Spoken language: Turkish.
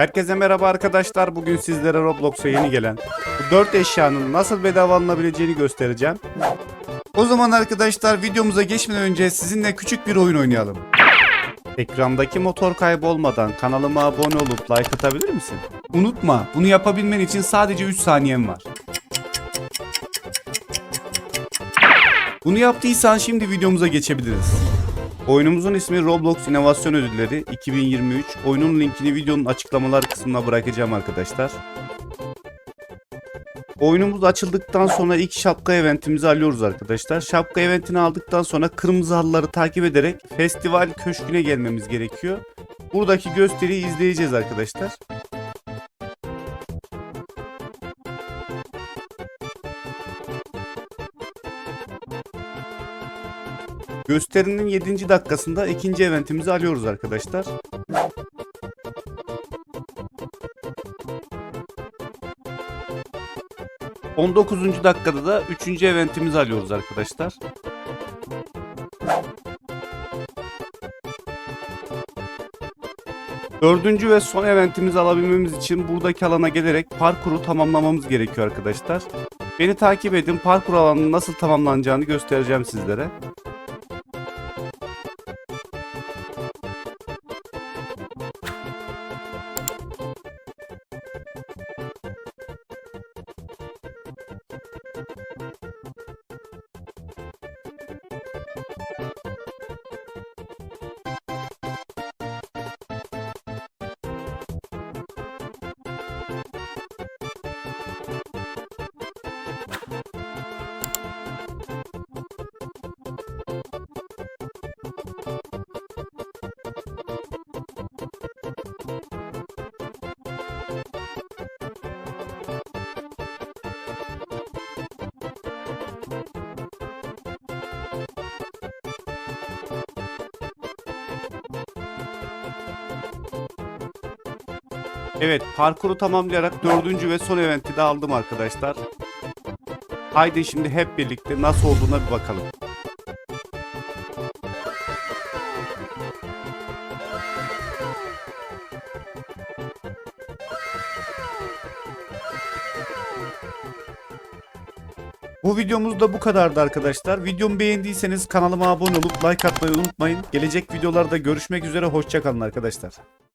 Herkese merhaba arkadaşlar. Bugün sizlere Roblox'a yeni gelen bu 4 eşyanın nasıl bedava alınabileceğini göstereceğim. O zaman arkadaşlar videomuza geçmeden önce sizinle küçük bir oyun oynayalım. Ekrandaki motor kaybolmadan kanalıma abone olup like atabilir misin? Unutma, bunu yapabilmen için sadece 3 saniyen var. Bunu yaptıysan şimdi videomuza geçebiliriz. Oyunumuzun ismi Roblox İnovasyon Ödülleri 2023. Oyunun linkini videonun açıklamalar kısmına bırakacağım arkadaşlar. Oyunumuz açıldıktan sonra ilk şapka eventimizi alıyoruz arkadaşlar. Şapka eventini aldıktan sonra kırmızı halıları takip ederek festival köşküne gelmemiz gerekiyor. Buradaki gösteriyi izleyeceğiz arkadaşlar. Gösterinin 7. dakikasında ikinci eventimizi alıyoruz arkadaşlar. ...19. dakikada da 3. eventimizi alıyoruz arkadaşlar. Dördüncü ve son eventimizi alabilmemiz için buradaki alana gelerek parkuru tamamlamamız gerekiyor arkadaşlar. Beni takip edin parkur alanının nasıl tamamlanacağını göstereceğim sizlere. Evet parkuru tamamlayarak dördüncü ve son eventi de aldım arkadaşlar. Haydi şimdi hep birlikte nasıl olduğuna bir bakalım. Bu videomuz da bu kadardı arkadaşlar. Videomu beğendiyseniz kanalıma abone olup like atmayı unutmayın. Gelecek videolarda görüşmek üzere. Hoşçakalın arkadaşlar.